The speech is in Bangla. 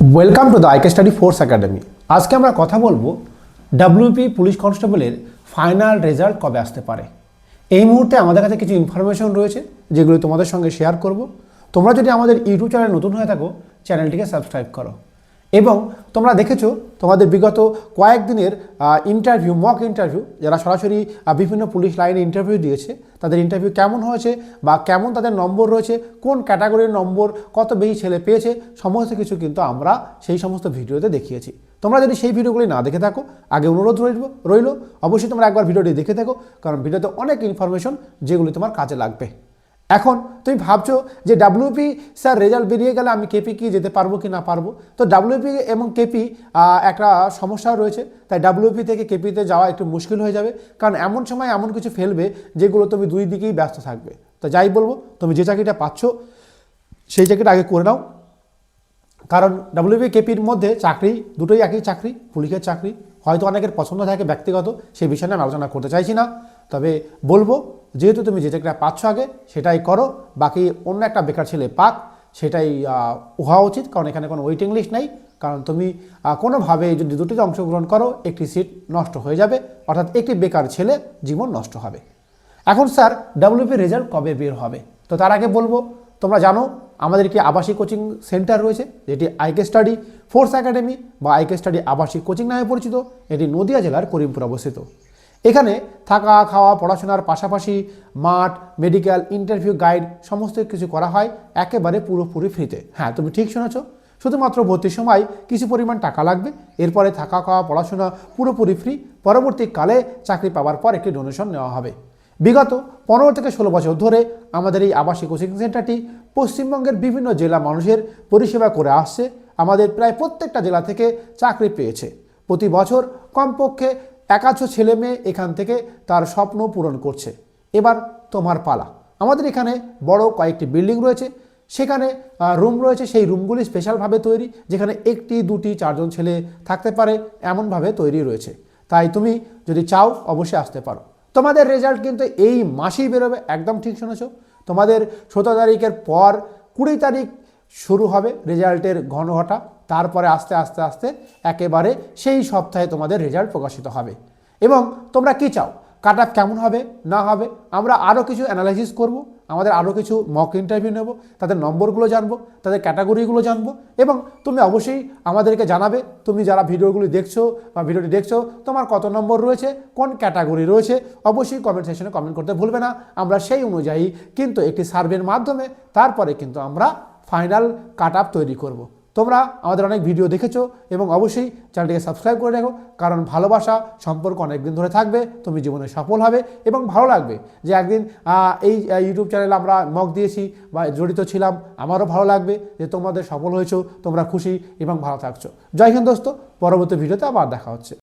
Welcome to the IK study force academy আজকে আমরা কথা বলব ডাব্লিউপি পুলিশ কনস্টেবলের ফাইনাল রেজাল্ট কবে আসতে পারে। এই মুহূর্তে আমাদের কাছে কিছু ইনফরমেশন রয়েছে, যেগুলো তোমাদের সঙ্গে শেয়ার করব। তোমরা যদি আমাদের ইউটিউব চ্যানেল নতুন হয়ে থাকো চ্যানেলটিকে সাবস্ক্রাইব করো। এবং তোমরা দেখেছ, তোমাদের বিগত কয়েকদিনের ইন্টারভিউ মক ইন্টারভিউ যারা সরাসরি বিভিন্ন পুলিশ লাইনে ইন্টারভিউ দিয়েছে, তাদের ইন্টারভিউ কেমন হয়েছে বা কেমন তাদের নম্বর রয়েছে, কোন ক্যাটাগরির নম্বর, কত বেশি ছেলে পেয়েছে, সমস্ত কিছু কিন্তু আমরা সেই সমস্ত ভিডিওতে দেখিয়েছি। তোমরা যদি সেই ভিডিওগুলি না দেখে থাকো, আগে অনুরোধ রইল রইল, অবশ্যই তোমরা একবার ভিডিওটি দেখে থাকো, কারণ ভিডিওতে অনেক ইনফরমেশন যেগুলি তোমার কাজে লাগবে। এখন তুমি ভাবছ যে ডাব্লিউপি স্যার, রেজাল্ট বেরিয়ে গেলে আমি কেপি কি যেতে পারব কি না পারব? তো ডাব্লিউপি এবং কেপি একটা সমস্যা রয়েছে। তাই ডাব্লিউপি থেকে কেপিতে যাওয়া একটু মুশকিল হয়ে যাবে। কারণ এমন সময় এমন কিছু ফেলবে যেগুলো তুমি দুই দিকেই ব্যস্ত থাকবে। তো যাই বলব, তুমি যে চাকরিটা পাচ্ছ, সেই চাকরিটা আগে করে নাও। কারণ ডাব্লিউবি কেপির মধ্যে চাকরি, দুটোই একই চাকরি, পুলিশের চাকরি। হয়তো অনেকের পছন্দ থাকে ব্যক্তিগত, সেই বিষয়ে আমি আলোচনা করতে চাইছি না। তবে বলব যেহেতু তুমি যে চাকরিটা পাচ্ছ আগে, সেটাই করো। বাকি অন্য একটা বেকার ছেলে পাক, সেটাই হওয়া উচিত, কারণ এখানে কোনো ওয়েটিং লিস্ট নেই। কারণ তুমি কোনোভাবে যদি দুটিতে অংশগ্রহণ করো, একটি সিট নষ্ট হয়ে যাবে, অর্থাৎ একটি বেকার ছেলে জীবন নষ্ট হবে। এখন স্যার ডাব্লিউপি রেজাল্ট কবে বের হবে? তো তার আগে বলব, তোমরা জানো, আমাদের কি আবাসিক কোচিং সেন্টার রয়েছে, যেটি আইকে স্টাডি ফোর্স একাডেমি বা আইকে স্টাডি আবাসিক কোচিং নামে পরিচিত। এটি নদিয়া জেলার করিমপুর অবস্থিত। এখানে থাকা, খাওয়া, পড়াশোনার পাশাপাশি মাঠ মেডিকেল ইন্টারভিউ গাইড সমস্ত কিছু করা হয় একেবারে পুরোপুরি ফ্রিতে। হ্যাঁ তুমি ঠিক শুনেছো। শুধুমাত্র ভর্তির সময় কিছু পরিমাণ টাকা লাগবে। এরপরে থাকা, খাওয়া, পড়াশোনা পুরোপুরি ফ্রি। পরবর্তীকালে চাকরি পাওয়ার পর একটি ডোনেশন নেওয়া হবে। বিগত পনেরো থেকে ষোলো বছর ধরে আমাদের এই আবাসিক কোচিং সেন্টারটি পশ্চিমবঙ্গের বিভিন্ন জেলা মানুষের পরিষেবা করে আসছে। আমাদের প্রায় প্রত্যেকটা জেলা থেকে চাকরি পেয়েছে। প্রতি বছর কমপক্ষে একাশো ছেলে মেয়ে এখান থেকে তার স্বপ্ন পূরণ করছে। এবার তোমার পালা। আমাদের এখানে বড় কয়েকটি বিল্ডিং রয়েছে। সেখানে রুম রয়েছে। সেই রুমগুলি স্পেশালভাবে তৈরি, যেখানে একটি, দুটি, চারজন ছেলে থাকতে পারে এমনভাবে তৈরি রয়েছে। তাই তুমি যদি চাও, অবশ্যই আসতে পারো। তোমাদের রেজাল্ট কিন্তু এই মাসেই বেরোবে, একদম ঠিক শুনেছো। তোমাদের সতেরো তারিখের পর কুড়ি তারিখ শুরু হবে রেজাল্টের ঘনঘটা। তারপরে আস্তে আস্তে আস্তে একেবারে সেই সপ্তাহে তোমাদের রেজাল্ট প্রকাশিত হবে। এবং তোমরা কি চাও? কাট আপ কেমন হবে? না হবে? আমরা আরও কিছু অ্যানালাইসিস করব, আমাদের আরও কিছু মক ইন্টারভিউ নেব, তাদের নম্বরগুলো জানব, তাদের ক্যাটাগরিগুলো জানব এবং তুমি অবশ্যই আমাদেরকে জানাবে, তুমি যারা ভিডিওগুলি দেখছ বা ভিডিওটি দেখছ, তোমার কত নম্বর রয়েছে, কোন ক্যাটাগরি রয়েছে, অবশ্যই কমেন্ট সেকশনে কমেন্ট করতে ভুলবে না। আমরা সেই অনুযায়ী কিন্তু একটি সার্ভের মাধ্যমে তারপরে কিন্তু আমরা ফাইনাল কাট আপ তৈরি করব। তোমরা আমাদের অনেক ভিডিও দেখেছ এবং অবশ্যই চ্যানেলটিকে সাবস্ক্রাইব করে রাখো, কারণ ভালোবাসা সম্পর্ক অনেকদিন ধরে থাকবে, তুমি জীবনে সফল হবে এবং ভালো লাগবে। যে একদিন এই ইউটিউব চ্যানেলে আমরা মক দিয়েছি বা জড়িত ছিলাম, আমারও ভালো লাগবে যে তোমাদের সফল হয়েছো, তোমরা খুশি এবং ভালো থাকছো। জয় হিন্দ দোস্ত, পরবর্তী ভিডিওতে আবার দেখা হচ্ছে।